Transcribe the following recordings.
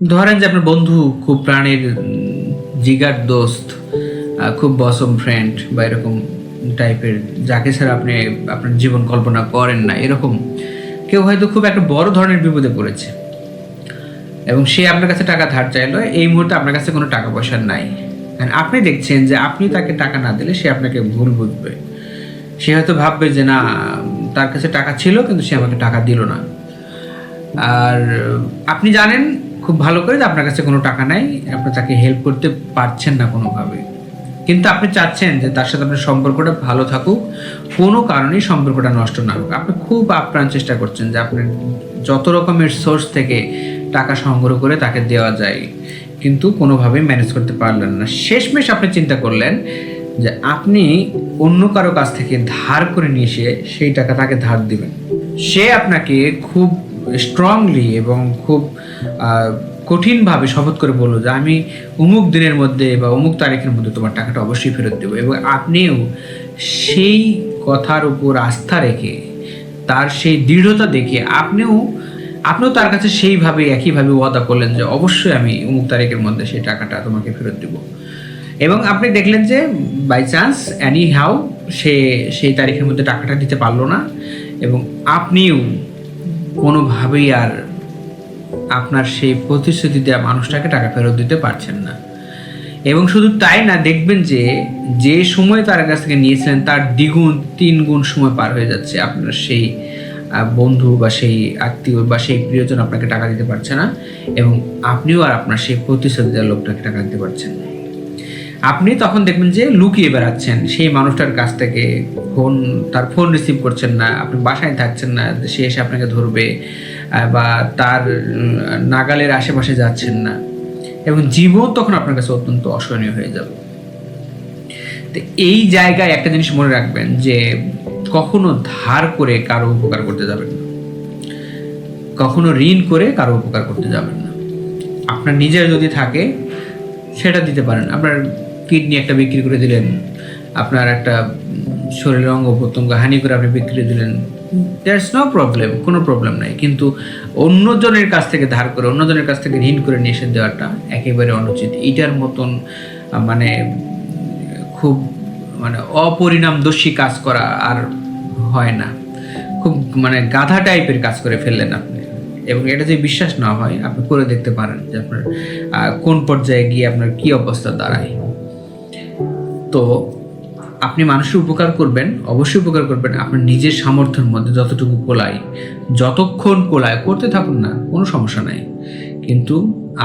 ধরেন যে আপনার বন্ধু খুব প্রাণের জিগার দোস্ত খুব বসম ফ্রেন্ড বা এরকম টাইপের যাকে ছাড়া আপনি, আপনার জীবন কল্পনা করেন না, এরকম কেউ হয়তো খুব একটা বড় ধরনের বিপদে পড়েছে। এবং সে আপনার কাছে টাকা ধার চাইলো, এই মুহূর্তে আপনার কাছে কোনো টাকা পয়সা নাই। আপনি দেখছেন যে আপনি তাকে টাকা না দিলে সে আপনাকে ভুল বুঝবে। সে হয়তো ভাববে যে না, তার কাছে টাকা ছিল, কিন্তু সে আমাকে টাকা দিল না। আর আপনি জানেন খুব ভালো করে যে আপনার কাছে কোনো টাকা নাই, আপনি তাকে হেল্প করতে পারছেন না কোনোভাবে। কিন্তু আপনি চাচ্ছেন যে তার সাথে আপনার সম্পর্কটা ভালো থাকুক, কোনো কারণেই সম্পর্কটা নষ্ট না হোক। আপনি খুব আপ্রাণ চেষ্টা করছেন যে আপনার যত রকমের সোর্স থেকে টাকা সংগ্রহ করে তাকে দেওয়া যায়, কিন্তু কোনোভাবেই ম্যানেজ করতে পারলেন না। শেষমেশ আপনি চিন্তা করলেন যে আপনি অন্য কারও কাছ থেকে ধার করে নিয়ে এসে সেই টাকা তাকে ধার দিবেন। সে আপনাকে খুব স্ট্রংলি এবং খুব কঠিনভাবে শপথ করে বলল যে আমি অমুক দিনের মধ্যে বা অমুক তারিখের মধ্যে তোমার টাকাটা অবশ্যই ফেরত দেবো। এবং আপনিও সেই কথার উপর আস্থা রেখে, তার সেই দৃঢ়তা দেখে আপনিও আপনিও তার কাছে সেইভাবে, একইভাবে ওয়াদা করলেন যে অবশ্যই আমি অমুক তারিখের মধ্যে সেই টাকাটা তোমাকে ফেরত দেবো। এবং আপনি দেখলেন যে বাই চান্স অ্যানি হাউ সে, সেই তারিখের মধ্যে টাকাটা দিতে পারল না এবং আপনিও কোনোভাবেই আর আপনার সেই প্রতিশ্রুতি দেওয়া মানুষটাকে টাকা ফেরত দিতে পারছেন না। এবং শুধু তাই না, দেখবেন যে যে সময় তার কাছ থেকে নিয়েছিলেন, তার দ্বিগুণ তিন গুণ সময় পার হয়ে যাচ্ছে। আপনার সেই বন্ধু বা সেই আত্মীয় বা সেই প্রিয়জন আপনাকে টাকা দিতে পারছে না এবং আপনিও আর আপনার সেই প্রতিশ্রুতি দেওয়া লোকটাকে টাকা দিতে পারছেন না। আপনি তখন দেখবেন যে লুকিয়ে বেড়াচ্ছেন। সেই মানুষটার কাছ থেকে ফোন, তার ফোন রিসিভ করছেন না, আপনি বাসায় থাকছেন না, সে এসে আপনাকে ধরবে বা তার নাগালের আশেপাশে যাচ্ছেন না। এবং জীবন তখন আপনার কাছে অত্যন্ত অসহনীয় হয়ে যাবে। তো এই জায়গায় একটা জিনিস মনে রাখবেন যে কখনো ধার করে কারও উপকার করতে যাবেন না। কখনো ঋণ করে কারও উপকার করতে যাবেন না। আপনার নিজের যদি থাকে, সেটা দিতে পারেন। আপনার কিডনি একটা বিক্রি করে দিলেন, আপনার একটা শরীরের অঙ্গ প্রত্যঙ্গ হানি করে আপনি বিক্রি দিলেন। দ্যাটস নো প্রবলেম কোনো প্রবলেম নাই। কিন্তু অন্যজনের কাছ থেকে ধার করে, অন্যজনের কাছ থেকে ঋণ করে নিয়ে এসে দেওয়াটা একেবারে অনুচিত। এটার মতন মানে খুব মানে অপরিণামদর্শী কাজ করা আর হয় না। খুব মানে গাধা টাইপের কাজ করে ফেললেন আপনি। এবং এটা যদি বিশ্বাস না হয়, আপনি করে দেখতে পারেন যে আপনার কোন পর্যায়ে গিয়ে আপনার কি অবস্থা দাঁড়ায়। তো আপনি মানুষের উপকার করবেন, অবশ্যই উপকার করবেন আপনার নিজের সামর্থ্যের মধ্যে যতটুকু কোলায় যতক্ষণ কোলায়, করতে থাকুন না, কোনো সমস্যা নাই। কিন্তু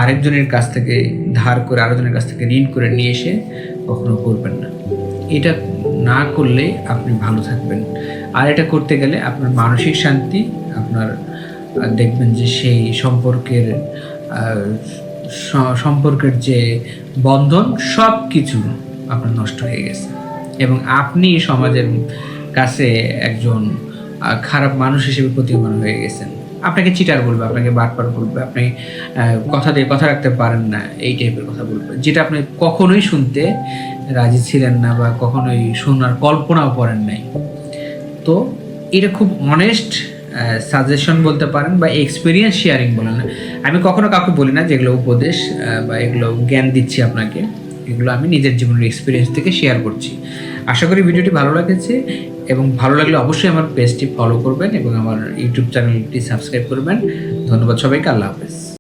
আরেকজনের কাছ থেকে ধার করে, আরেকজনের কাছ থেকে ঋণ করে নিয়ে এসে কখনো করবেন না। এটা না করলে আপনি ভালো থাকবেন। আর এটা করতে গেলে আপনার মানসিক শান্তি, আপনার দেখবেন যে সেই সম্পর্কের সম্পর্কের যে বন্ধন সব কিছু আপনার নষ্ট হয়ে গেছে। এবং আপনি সমাজের কাছে একজন খারাপ মানুষ হিসেবে প্রতীয়মান হয়ে গেছেন। আপনাকে চিটার বলবে, আপনাকে বারবার বলবে, আপনি কথা দিয়ে কথা রাখতে পারেন না, এই টাইপের কথা বলবে। যেটা আপনি কখনোই শুনতে রাজি ছিলেন না বা কখনোই শোনার কল্পনাও করেন নাই। তো এটা খুব অনেস্ট সাজেশন বলতে পারেন বা এক্সপিরিয়েন্স শেয়ারিং বলেন আমি কখনো কাউকে বলি না যেগুলো উপদেশ বা এগুলো জ্ঞান দিচ্ছি আপনাকে। এগুলো আমি নিজের জীবনের এক্সপিরিয়েন্স থেকে শেয়ার করছি। আশা করি ভিডিওটি ভালো লাগেছে এবং ভালো লাগলে অবশ্যই আমার পেজটি ফলো করবেন এবং আমার ইউটিউব চ্যানেলটি সাবস্ক্রাইব করবেন। ধন্যবাদ সবাইকে, আল্লাহ হাফেজ।